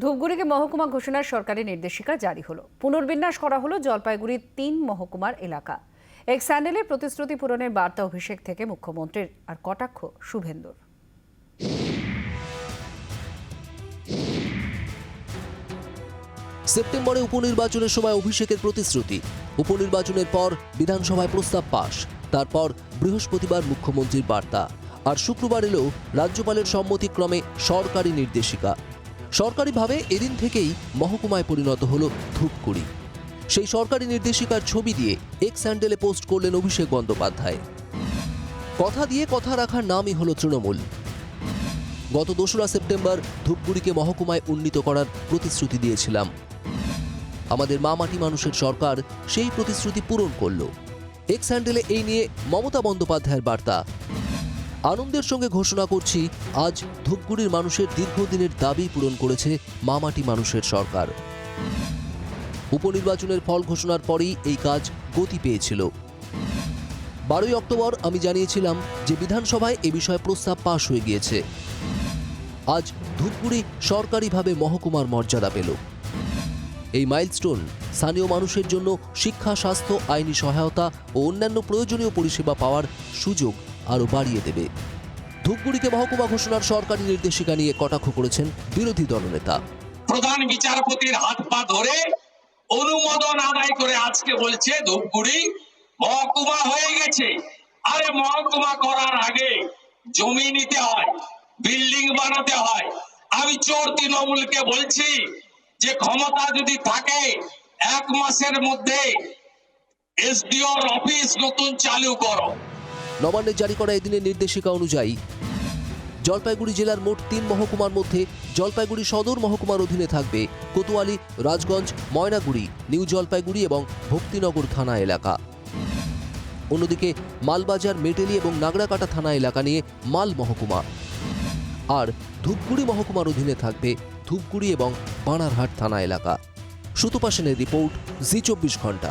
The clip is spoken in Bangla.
ধূপগুড়িকে মহকুমা ঘোষণার সরকারি নির্দেশিকা জারি হলো। পুনর্বিন্যাস করা হলো জলপাইগুড়ির তিন মহকুমার এলাকা। এক স্যান্ডেলের প্রতিশ্রুতি পূরণের বার্তা অভিষেক থেকে মুখ্যমন্ত্রীর আর কটাক্ষ শুভেন্দুর। সেপ্টেম্বরে উপনির্বাচনের সময় অভিষেকের প্রতিশ্রুতি। উপনির্বাচনের পর বিধানসভায় প্রস্তাব পাশ। তারপর বৃহস্পতিবার মুখ্যমন্ত্রীর বার্তা। আর শুক্রবার এলো রাজ্যপালের সম্মতিক্রমে সরকারি নির্দেশিকা। সরকারিভাবে এদিন থেকেই মহকুমায় পরিণত হল ধূপগুড়ি সেই সরকারি নির্দেশিকার ছবি দিয়ে এক্স স্যান্ডেলে পোস্ট করলেন অভিষেক বন্দ্যোপাধ্যায়। কথা দিয়ে কথা রাখার নামই হলো তৃণমূল। গত দোসরা সেপ্টেম্বর ধূপগুড়িকে মহকুমায় উন্নীত করার প্রতিশ্রুতি দিয়েছিলাম। আমাদের মা মাটি মানুষের সরকার সেই প্রতিশ্রুতি পূরণ করল। এক্স হ্যান্ডেলে এই নিয়ে মমতা বন্দ্যোপাধ্যায়ের বার্তা। আনন্দের সঙ্গে ঘোষণা করছি, আজ ধূপগুড়ির মানুষের দীর্ঘদিনের দাবি পূরণ করেছে মামাটি মানুষের সরকার। উপনির্বাচনের ফল ঘোষণার পরেই এই কাজ গতি পেয়েছিল। বারোই অক্টোবর আমি জানিয়েছিলাম যে বিধানসভায় এ বিষয়ে প্রস্তাব পাশ হয়ে গিয়েছে। আজ ধূপগুড়ি সরকারিভাবে মহকুমার মর্যাদা পেল। এই মাইলস্টোন স্থানীয় মানুষের জন্য শিক্ষা, স্বাস্থ্য, আইনি সহায়তা ও অন্যান্য প্রয়োজনীয় পরিষেবা পাওয়ার সুযোগ আরও বাড়িয়ে দেবে। ধূপগুড়িকে মহকুমা ঘোষণার সরকারি নির্দেশিকা নিয়ে কটাক্ষ করেছেন বিরোধী দলনেতা। প্রধান বিচারপতির হাত পা ধরে অনুমোদন আদায় করে আজকে বলছে ধূপগুড়ি, মহকুমা হয়ে গেছে। আরে মহকুমা করার আগে জমি নিতে হয়, বিল্ডিং বানাতে হয়। আমি চোর তৃণমূলকে বলছি যে ক্ষমতা যদি থাকে, এক মাসের মধ্যে এসডিওর অফিস নতুন চালু করো। নবান্নের জারি করা এদিনের নির্দেশিকা অনুযায়ী, জলপাইগুড়ি জেলার মোট তিন মহকুমার মধ্যে জলপাইগুড়ি সদর মহকুমার অধীনে থাকবে কোতোয়ালি, রাজগঞ্জ, ময়নাগুড়ি, নিউ জলপাইগুড়ি এবং ভক্তিনগর থানা এলাকা। অন্যদিকে মালবাজার, মেটেলি এবং নাগরাকাটা থানা এলাকা নিয়ে মাল মহকুমা। আর ধূপগুড়ি মহকুমার অধীনে থাকবে ধূপগুড়ি এবং বানারহাট থানা এলাকা। সুতপা সেনের রিপোর্ট, জি চব্বিশ ঘণ্টা।